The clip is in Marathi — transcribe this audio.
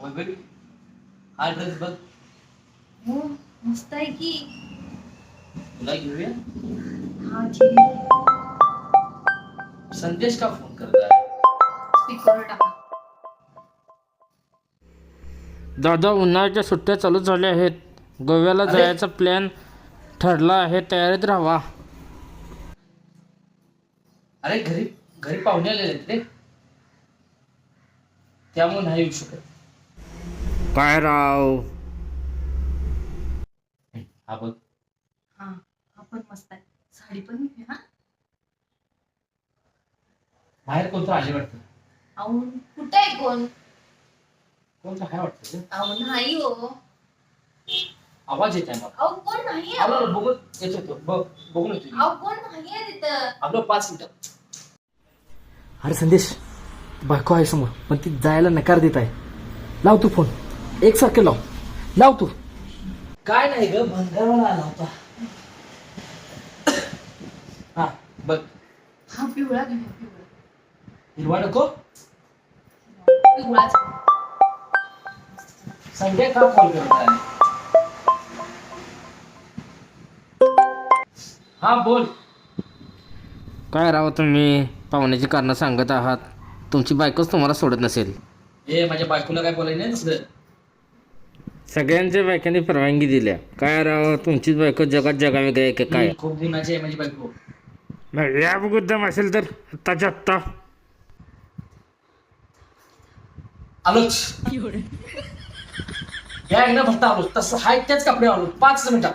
हा ड्रेस बघ. हो मस्त आहे की. तुला घेऊया? हा ठीक संदेश का फोन करताय? स्पीकरवर टाका. दादा उन्हाळ्याच्या सुट्ट्या चालू झाल्या आहेत. गोव्याला अरे. जायचा प्लॅन ठरला आहे. तयारीत राहा अरे घरी घरी पाहुणे आलेले आहेत रे. त्यामुळे नाही येऊ शकत. काय राव. हा बघ. हा हा पण मस्त आहे. साडी पण हा. बाहेर कोणतं आले वाटतं? अहो कुठे आहे कोण? कोणतं वाटतं? अहो नाही हो. आवाज येत आहे मला. कोण नाही आहे? आलो बघून येत होतो बघ बघून येतो. अहो कोण नाही आहे तिथं? आलो पाच मिनिटं. अरे संदेश बायको आहे समोर पण ती जायला नकार देत आहे. लाव तू फोन. एकसारखे लाव. लाव तू. काय नाही ग भंगारवाला आला होता. हा बघ. हा पिवळा घेऊया पिवळा. हिरवा नको. पिवळाच. संजय का कॉल करत आहे? हा बोल. काय राव तुम्ही पाहुण्याची कारणं सांगत आहात? तुमची बायकोच तुम्हाला सोडत नसेल. ए माझ्या बायकोला काय बोलायचं नाही दुसरं सगळ्यांच्या बायकांनी परवानगी दिल्या. काय राव तुमचीच बायको जगात जगा वेगळी आहे का काय? खूप गुणाची आहे माझी बायको. मग या उद्यम असेल तर आत्ताच्या आत्ता. आलोच. या एकदा फक्त आलो तसं हाय त्याच कपडे आलो पाच मिनिटात